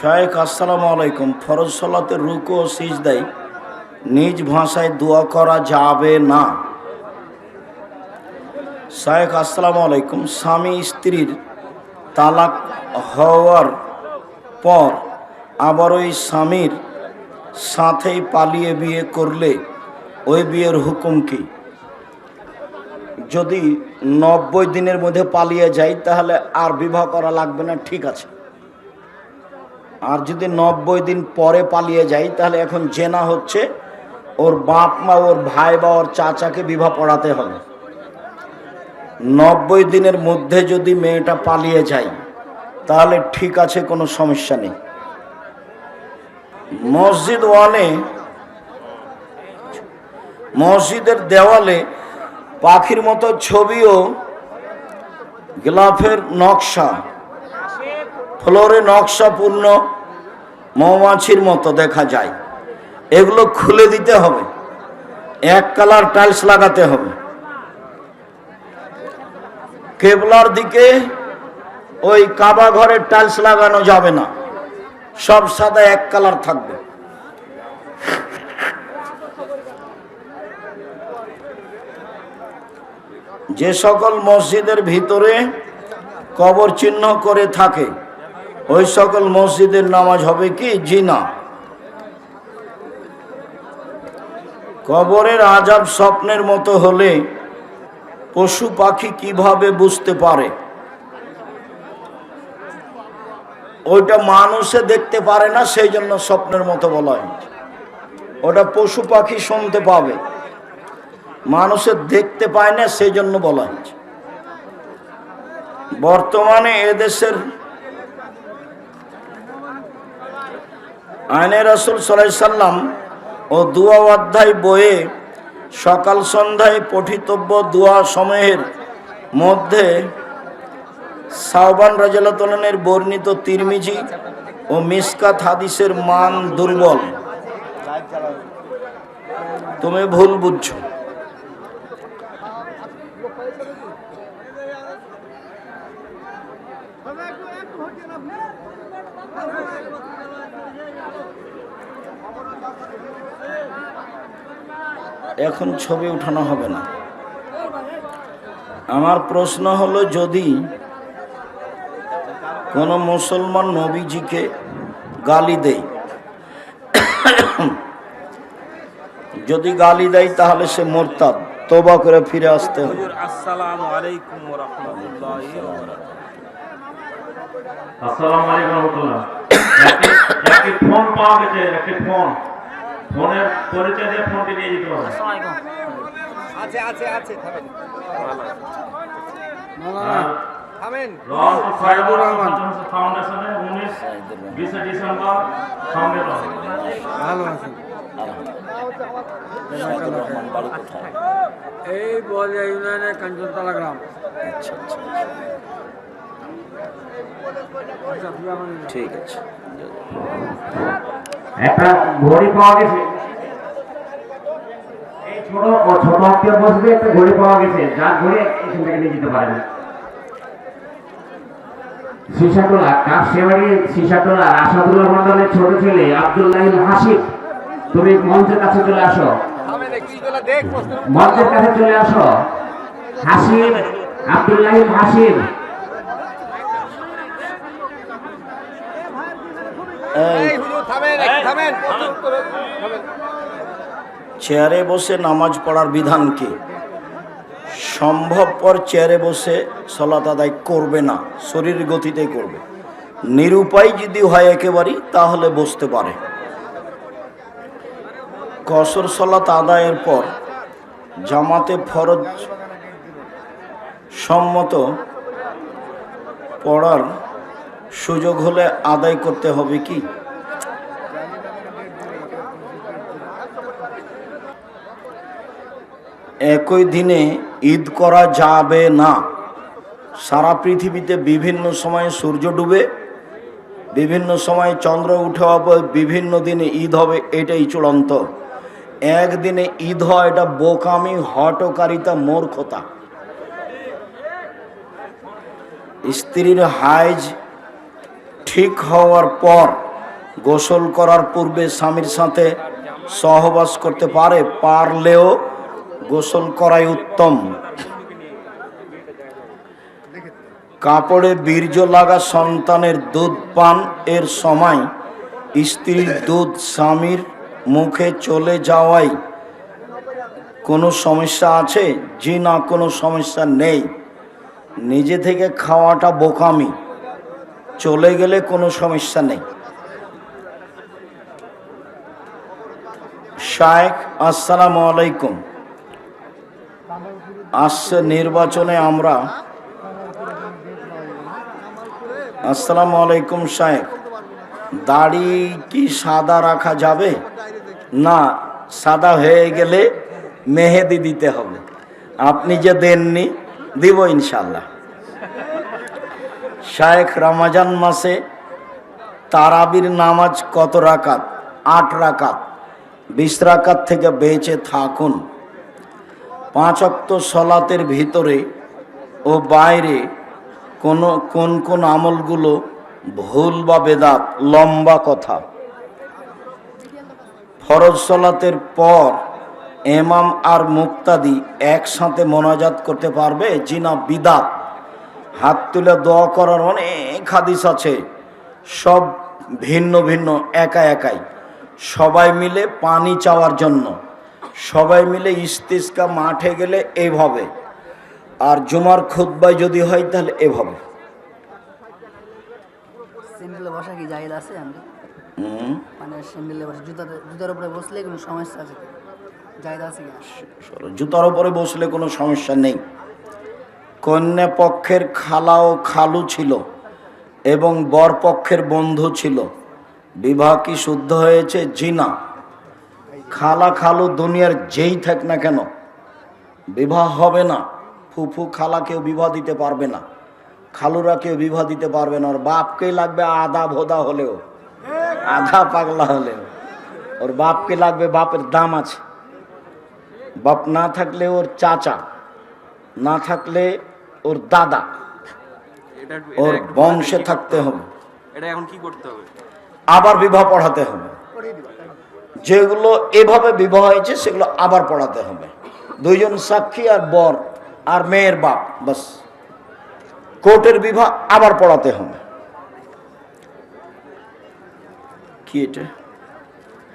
শায়েখ, আসসালামু আলাইকুম। ফরজ সলাতে রুকু ও সিজদাই নিজ ভাষায় দোয়া করা যাবে না। শায়েখ, আসসালামু আলাইকুম। স্বামী স্ত্রীর তালাক হওয়ার পর আবার ওই স্বামীর সাথেই পালিয়ে বিয়ে করলে ওই বিয়ের হুকুম কি? যদি নব্বই দিনের মধ্যে পালিয়ে যায়, তাহলে আর বিবাহ করা লাগবে না, ঠিক আছে। আর যদি নব্বই দিন পরে পালিয়ে যায় তাহলে এখন জেনা হচ্ছে ওর বাপ মা, ওর ভাই বা ওর চাচাকে বিবাহ পড়াতে হবে। নব্বই দিনের মধ্যে যদি মেয়েটা পালিয়ে যায়, তাহলে ঠিক আছে, কোনো সমস্যা নেই। মসজিদ ওয়ালে মসজিদের দেওয়ালে পাখির মতো ছবিও গ্লাফের নকশা। ফ্লোরে নকশাপূর্ণ মৌমাছির মতো দেখা যায়। এগুলো খুলে দিতে হবে। এক কালার টাইলস লাগাতে হবে। কেবলার দিকে ওই কাবা ঘরের টাইলস লাগানো যাবে না। সব সাদা এক কালার থাকবে। যে সকল মসজিদের ভিতরে কবর চিহ্ন করে থাকে ওই সকল মসজিদের নামাজ হবে কি? জি না কবরের আজাব স্বপ্নের মতো হলে পশু পাখি কীভাবে বুঝতে পারে? ওইটা মানুষে দেখতে পারে না সেই জন্য স্বপ্নের মতো বলা হয় ওটা পশু পাখি শুনতে পাবে। মানুষে দেখতে পায় না সেই জন্য বলা হয়েছে। বর্তমানে এদেশের আইনে রসুল সাল্লাহ সাল্লাম ও দুয়া অধ্যায় বইয়ে সকাল সন্ধ্যায় পঠিতব্য দুয়া সময়ের মধ্যে সাহবান রাজালতনের বর্ণিত তিরমিজি ও মিসকাত হাদিসের মান দুর্বল। তুমি ভুল বুঝছ। এখন ছবি উঠানো হবে না। আমার প্রশ্ন হলো যদি কোনো মুসলমান নবীজিকে গালি দেয় যদি গালি দেয় তাহলে সে মোরতাদ। তোবা করে ফিরে আসতে হবে। আসসালামু আলাইকুম ওয়া রাহমাতুল্লাহি ওয়া বারাকাতুহু। আসসালামু আলাইকুম রহমতুল্লাহ। একটি একটি ফোন পাওয়া গেছে একটি ফোন। ফোনের পরিচয় দিয়ে ফোনটি নিয়ে যেতে হবে আছে আছে আছে থামেন। থামেন। সাইদুর রহমান। ফাউন্ডেশনের উনিশ বিশে ডিসেম্বর সম্মেলন ভালো আছেন। সাইদুর রহমান বাড়ি কোথায় এই বলিয়া ইউনিয়নের কাঞ্চনতলা গ্রাম। আচ্ছা আচ্ছা। ঠিক আছে। একটা ঘড়ি পাওয়া গেছে। এই ছোট ও ছোট আত্মীয় বসবে, একটা ঘড়ি পাওয়া গেছে। যার ঘড়ি এখান থেকে নিয়ে যেতে পারেন আসাদুল্লাহ মন্ডলের ছোট ছেলে হাসিব। তুমি মঞ্চের কাছে চলে আসো। মঞ্চের কাছে চলে আসো। হাসিব, আব্দুল্লাহ হাসিব। এই চেয়ারে বসে নামাজ পড়ার বিধান কি? সম্ভবপর চেয়ারে বসে সলাত আদায় করবে না শরীর গতিতে করবে। নিরুপায় যদি হয় একেবারেই তাহলে বসতে পারে। কসর সলাত আদায়ের পর জামাতে ফরজ সম্মত পড়ার সুযোগ হলে আদায় করতে হবে কি? একই দিনে ঈদ করা যাবে না। সারা পৃথিবীতে বিভিন্ন সময়ে সূর্য ডুবে, বিভিন্ন সময়ে চন্দ্র উঠে বিভিন্ন দিনে ঈদ হবে, এটাই চূড়ান্ত। একদিনে ঈদ হয় এটা বোকামি হটকারিতা মূর্খতা। স্ত্রীর হাইজ ঠিক হওয়ার পর, গোসল করার পূর্বে স্বামীর সাথে সহবাস করতে পারে, পারলেও গোসল করাই উত্তম। কাপড়ে বীর্য লাগা সন্তানের দুধ পান এর সময় স্ত্রীর দুধ স্বামীর মুখে চলে যাওয়াই কোনো সমস্যা আছে? জি না, কোনো সমস্যা নেই। নিজে থেকে খাওয়াটা বোকামি। চলে গেলে কোনো সমস্যা নেই। শায়েখ, আসসালামু আলাইকুম। আসছে নির্বাচনে আমরা। আসসালামু আলাইকুম শায়েখ। দাড়ি কি সাদা রাখা যাবে? না, সাদা হয়ে গেলে মেহেদি দিতে হবে। আপনি যে দেননি, দিব ইনশাল্লাহ শায়েখ, রমাজান মাসে তারাবির নামাজ কত রাকাত? আট রাকাত। বিশ রাকাত থেকে বেঁচে থাকুন। পাঁচ অক্ত সলাতের ভিতরে ও বাইরে কোন কোন কোন আমলগুলো ভুল বা বেদাত, লম্বা কথা। ফরজ সলাতের পর এমাম আর মুক্তাদি একসাথে মোনাজাত করতে পারবে, জিনা বিদাত। হাত তুলে দোয়া করার অনেক হাদিস আছে, সব ভিন্ন ভিন্ন একা একাই। সবাই মিলে পানি চাওয়ার জন্য। সবাই মিলে ইস্তিস্কা মাঠে গেলে এভাবে। আর জুমার খুদ্বায় যদি হয় তাহলে এভাবে। বসা কি আছে মানে বসা জুতাতে জুতার উপরে বসলে কোনো সমস্যা আছে? আছে জুতার উপরে বসলে কোনো সমস্যা নেই। কন্যা পক্ষের খালা ও খালু ছিল এবং বর পক্ষের বন্ধু ছিল। বিবাহ কি শুদ্ধ হয়েছে? জিনা খালা খালু দুনিয়ার যেই থাক না কেন বিবাহ হবে না। ফুফু খালা কেউ বিবাহ দিতে পারবে না খালুরা কেউ বিবাহ দিতে পারবে না ওর বাপকেই লাগবে আধা ভোদা হলেও আধা পাগলা হলেও। ওর বাপকে লাগবে বাপের দাম আছে। বাপ না থাকলে ওর চাচা না থাকলে ওর দাদা ওর বংশে থাকতে হবে। এটা এখন কি করতে হবে? আবার বিবাহ পড়াতে হবে। যেগুলো এভাবে বিবাহ হয়েছে, সেগুলো আবার পড়াতে হবে। দুইজন সাক্ষী আর বর আর মেয়ের বাপ, বাস। কোর্টের বিবাহ আবার পড়াতে হবে। কি এটা?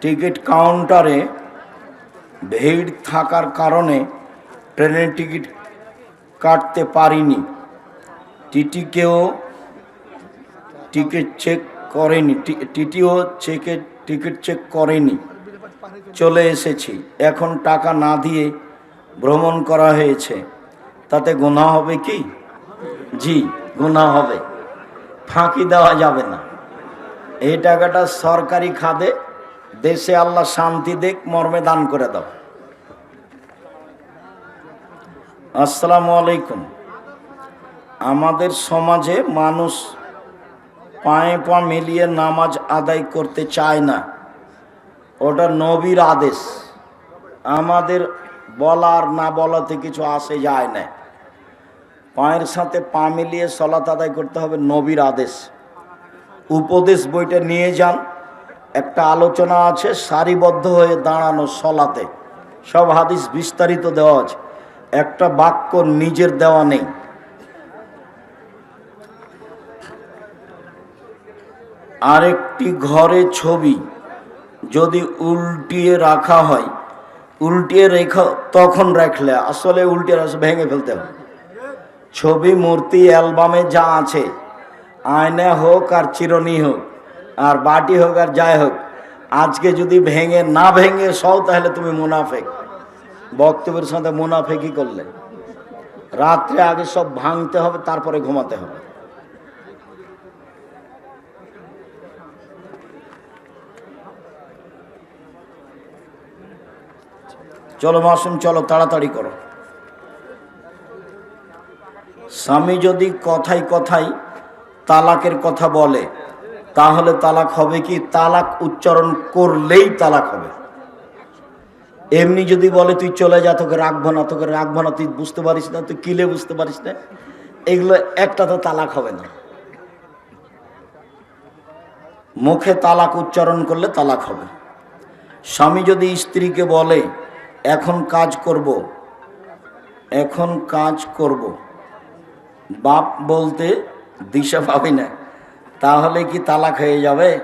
টিকিট কাউন্টারে ভিড় থাকার কারণে ট্রেনের টিকিট কাটতে পারিনি। টিটিকেও টিকিট চেক করেনি। টিটিও চেকে টিকিট চেক করেনি। চলে এসেছি। এখন টাকা না দিয়ে ভ্রমণ করা হয়েছে। তাতে গুণা হবে কি? জি গুণা হবে। ফাঁকি দেওয়া যাবে না। এই টাকাটা সরকারি খাদে, দেশে আল্লাহ শান্তি দেখ, মর্মে দান করে দাও। আসসালামু আলাইকুম। আমাদের সমাজে মানুষ পায়ে পা মিলিয়ে নামাজ আদায় করতে চায় না। ওটা নবীর আদেশ। আমাদের বলার না বলাতে কিছু আসে যায় না। পায়ের সাথে পা মিলিয়ে সলাত আদায় করতে হবে নবীর আদেশ। উপদেশ বইটা নিয়ে যান। একটা আলোচনা আছে, সারিবদ্ধ হয়ে দাঁড়ানো সলাতে। সব হাদিস বিস্তারিত দেওয়া আছে। একটা বাক্য নিজের দেওয়া নেই। আরেকটি ঘরে ছবি। যদি উল্টিয়ে রাখা হয়, উল্টিয়ে রেখা, তখন রাখলে আসলে উল্টে রাখলে ভেঙে ফেলতে হবে। ছবি, মূর্তি, অ্যালবামে যা আছে আয়না হোক আর চিরনি হোক, আর বাটি হোক আর যাই হোক, আজকে যদি ভেঙে না ভেঙে সও, তাহলে তুমি মুনাফেক। বক্তব্যের সাথে মুনাফেকই করলে। রাত্রে আগে সব ভাঙতে হবে, তারপরে ঘুমাতে হবে। চলো মাসুম চলো, তাড়াতাড়ি করো। স্বামী যদি কথাই কথাই তালাকের কথা বলে, তাহলে তালাক হবে কি? তালাক উচ্চারণ করলেই তালাক হবে। এমনি যদি বলে, তুই চলে যা, তোকে রাখব না, তোকে রাখব না, তুই বুঝতে পারিস না, তুই কিলে বুঝতে পারিস না। এগুলো একটা তো তালাক হবে না। মুখে তালাক উচ্চারণ করলে তালাক হবে। স্বামী যদি স্ত্রীকে বলে এখন কাজ করব। এখন কাজ করব। বাপ বলতে দিশা পাবি না। তাহলে কি তালাক হয়ে যাবে?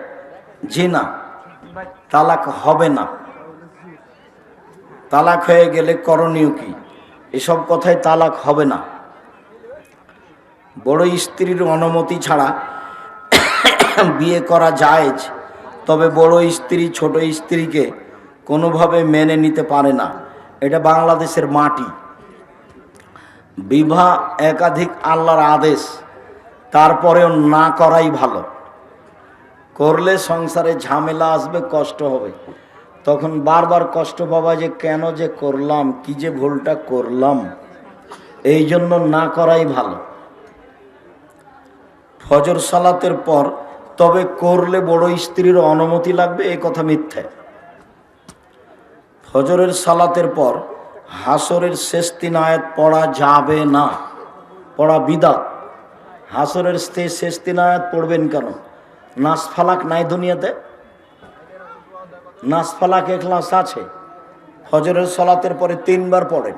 জি না। তালাক হবে না। তালাক হয়ে গেলে করণীয় কি? এসব কথায় তালাক হবে না। বড় স্ত্রীর অনুমতি ছাড়া বিয়ে করা যায় তবে বড় স্ত্রী ছোট স্ত্রীকে কোনোভাবে মেনে নিতে পারে না। এটা বাংলাদেশের মাটি। বিবাহ একাধিক আল্লাহর আদেশ, তারপরেও না করাই ভালো। করলে সংসারে ঝামেলা আসবে, কষ্ট হবে। তখন বারবার কষ্ট পাবা যে, কেন যে করলাম, কি যে ভুলটা করলাম। এই জন্য না করাই ভালো। ফজর সালাতের পর তবে করলে বড় স্ত্রীর অনুমতি লাগবে এই কথা মিথ্যে। ফজরের সালাতের পর হাসরের শেষ তিন আয়াত পড়া যাবে না, পড়া বিদাত। হাসরের শেষ তিন আয়াত পড়বেন কেন? নাস ফালাক নাই দুনিয়াতে? নাস ফালাক এখলাস আছে? ফজরের সালাতের পরে তিনবার পড়েন।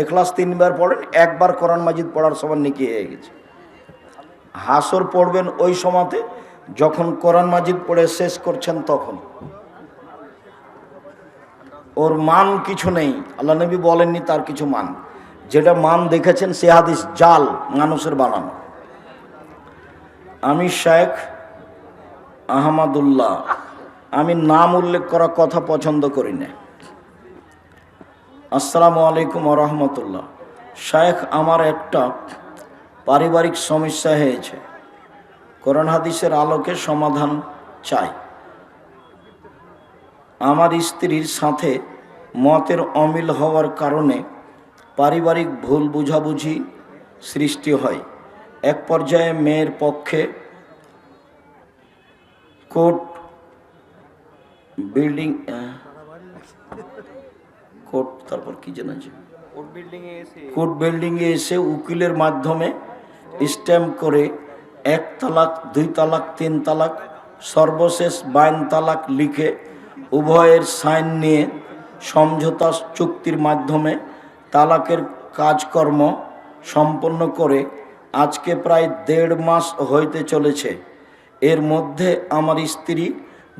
এখলাস তিনবার পড়েন, একবার কোরআন মাজিদ পড়ার সময় নিকি হয়ে গেছে। হাসর পড়বেন ওই সময়তে, যখন কোরআন মাজিদ পড়ে শেষ করছেন তখন। ওর মান কিছু নেই। আল্লাহ নবী বলেননি তার কিছু মান। যেটা মান দেখেছেন, সে হাদিস জাল, মানুষের বানানো। আমি শেখ আহমদুল্লাহ। আমি নাম উল্লেখ করা কথা পছন্দ করি না। আসসালামু আলাইকুম রহমতুল্লাহ। শেখ, আমার একটা পারিবারিক সমস্যা হয়েছে। কোরআন হাদিসের আলোকে সমাধান চাই। আমার স্ত্রীর সাথে মতের অমিল হওয়ার কারণে পারিবারিক ভুল বুঝাবুঝি সৃষ্টি হয়। এক পর্যায়ে মেয়ের পক্ষে কোর্ট বিল্ডিং কোর্ট তারপর কি জানা যায়? কোর্ট বিল্ডিং এ কোর্ট বিল্ডিংয়ে এসে উকিলের মাধ্যমে স্ট্যাম্প করে এক তালাক দুই তালাক তিন তালাক সর্বশেষ বাইন তালাক লিখে উভয়ের সাইন নিয়ে সমঝোতা চুক্তির মাধ্যমে তালাকের কাজকর্ম সম্পন্ন করে আজকে প্রায় দেড় মাস হইতে চলেছে। এর মধ্যে আমার স্ত্রী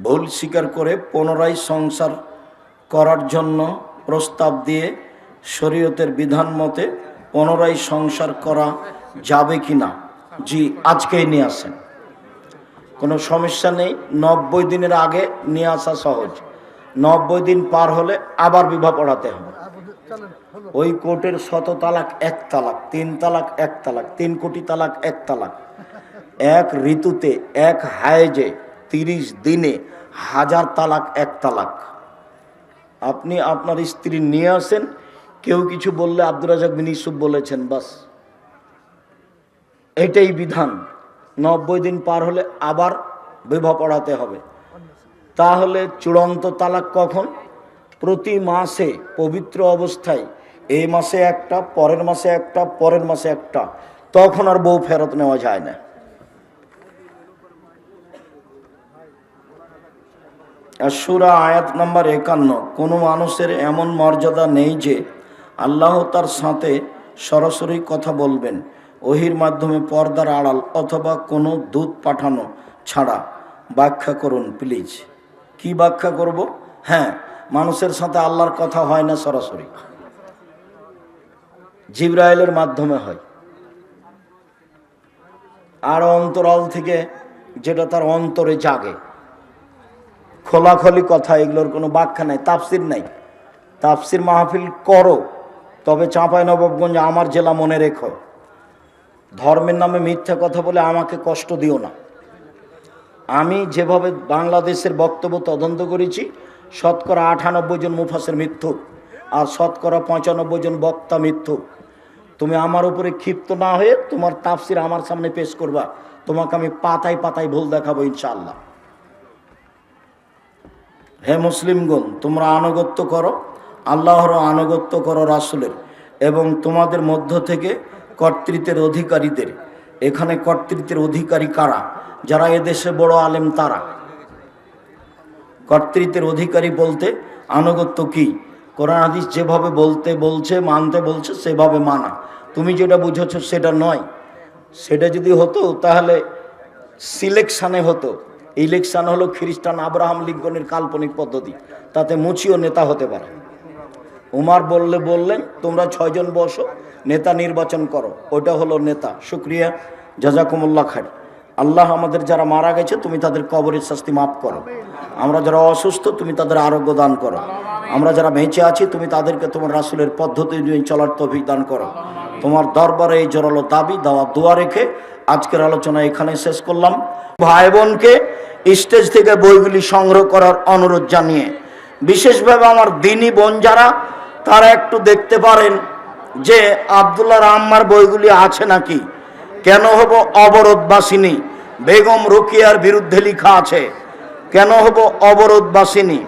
ভুল স্বীকার করে পুনরায় সংসার করার জন্য প্রস্তাব দিয়ে শরীয়তের বিধান মতে পুনরায় সংসার করা যাবে কি না জি, আজকেই নিয়ে আসেন। কোনো সমস্যা নেই। নব্বই দিনের আগে নিয়ে আসা সহজ। নব্বই দিন পার হলে আবার বিবাহ পড়াতে হবে। ওই কোর্টের শত তালাক, এক তালাক, তিন তালাক, এক তালাক, তিন কোটি তালাক, এক তালাক। এক ঋতুতে, এক হায়েজে তিরিশ দিনে হাজার তালাক, এক তালাক। আপনি আপনার স্ত্রী নিয়ে আসেন, কেউ কিছু বললে আব্দুর রাজাক বিন ইসুফ বলেছেন, বাস। এটাই বিধান। নব্বই দিন পার হলে আবার বিবাহ পড়াতে হবে। তাহলে চূড়ান্ত তালাক কখন? প্রতি মাসে পবিত্র অবস্থায়। এই মাসে একটা, পরের মাসে একটা, পরের মাসে একটা। তখন আর বউ ফেরত নেওয়া যায় না। সুরা আয়াত নাম্বার একান্ন, কোনো মানুষের এমন মর্যাদা নেই যে আল্লাহ তার সাথে সরাসরি কথা বলবেন। ওহির মাধ্যমে পর্দার আড়াল অথবা কোনো দূত পাঠানো ছাড়া ব্যাখ্যা করুন, প্লিজ। কি ব্যাখ্যা করব? হ্যাঁ মানুষের সাথে আল্লাহর কথা হয় না সরাসরি। জিব্রাইলের মাধ্যমে হয়। আর অন্তরাল থেকে যেটা তার অন্তরে জাগে। খোলাখলি কথা, এগুলোর কোনো ব্যাখ্যা নাই, তাফসির নাই। তাফসির মাহফিল করো, তবে চাঁপাই নবাবগঞ্জ আমার জেলা মনে রেখো। ধর্মের নামে মিথ্যা কথা বলে আমাকে কষ্ট দিও না। আমি যেভাবে বাংলাদেশের বক্তব্য তদন্ত করেছি, শতকরা আটানব্বই জন মুফাসের মৃত্যু আর শতকরা পঁচানব্বই জন বক্তা মৃত্যু। তুমি আমার উপরে ক্ষিপ্ত না হয়ে তোমার তাফসির আমার সামনে পেশ করবা। তোমাকে আমি পাতায় পাতায় ভুল দেখাবো ইনশাআল্লাহ। হে মুসলিমগণ, তোমরা আনুগত্য করো আল্লাহর আনুগত্য করো রাসুলের এবং তোমাদের মধ্য থেকে কর্তৃত্বের অধিকারীদের। এখানে কর্তৃত্বের অধিকারী কারা? যারা এদেশে বড় আলেম তারা। কর্তৃত্বের অধিকারী বলতে আনুগত্য কি? কোরআন হাদিস যেভাবে বলতে বলছে, মানতে বলছে, সেভাবে মানা। তুমি যেটা বুঝেছ সেটা নয়। সেটা যদি হতো তাহলে সিলেকশানে হতো। ইলেকশান হলো খ্রিস্টান আব্রাহাম লিঙ্কনের কাল্পনিক পদ্ধতি। তাতে মুচিও নেতা হতে পারে। উমার বললে বললেন, তোমরা ছয়জন বসো নেতা নির্বাচন করো। ওটা হলো নেতা। শুক্রিয়া। জাজাকুমুল্লাহ খাই আল্লাহ আমাদের যারা মারা গেছে, তুমি তাদের কবরের শাস্তি মাফ করো। আমরা যারা অসুস্থ, তুমি তাদের আরোগ্য দান করো। আমরা যারা বেঁচে আছি, তুমি তাদেরকে তোমার রাসুলের পদ্ধতি নিয়ে চলার তৌফিক দান করো। তোমার দরবারে এই জোরালো দাবি, দেওয়া দোয়া রেখে আজকের আলোচনা এখানে শেষ করলাম। ভাই বোনকে স্টেজ থেকে বইগুলি সংগ্রহ করার অনুরোধ জানিয়ে, বিশেষভাবে আমার দিনী বোন যারা, তারা একটু দেখতে পারেন। যে আবদুল্লাহ আম্মার বইগুলি আছে নাকি? কেন হব অবরোধবাসিনী? বেগম রোকিয়ার বিরুদ্ধে লিখা আছে, কেন হব অবরোধবাসিনী?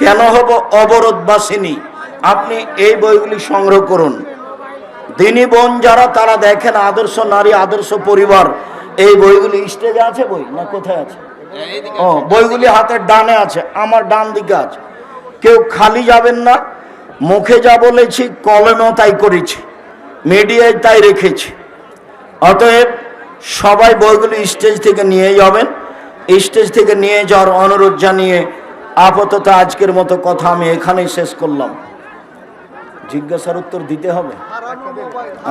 কেন হব অবরোধবাসিনী? আপনি এই বইগুলি সংগ্রহ করুন। দিনী বোন যারা, তারা দেখেন আদর্শ নারী, আদর্শ পরিবার। এই বইগুলি স্টেজে আছে বই না কোথায় আছে? ও, বইগুলি হাতের ডানে আছে, আমার ডান দিকে আছে। কেউ খালি যাবেন না। মুখে যা বলেছি, কলমেও তাই করেছি, মিডিয়ায় তাই রেখেছি। অতএব সবাই বইগুলি স্টেজ থেকে নিয়ে যাবেন। স্টেজ থেকে নিয়ে যাওয়ার অনুরোধ জানিয়ে আপাতত আজকের মতো কথা আমি এখানেই শেষ করলাম। জিজ্ঞাসার উত্তর দিতে হবে?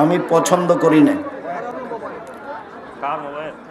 আমি পছন্দ করি না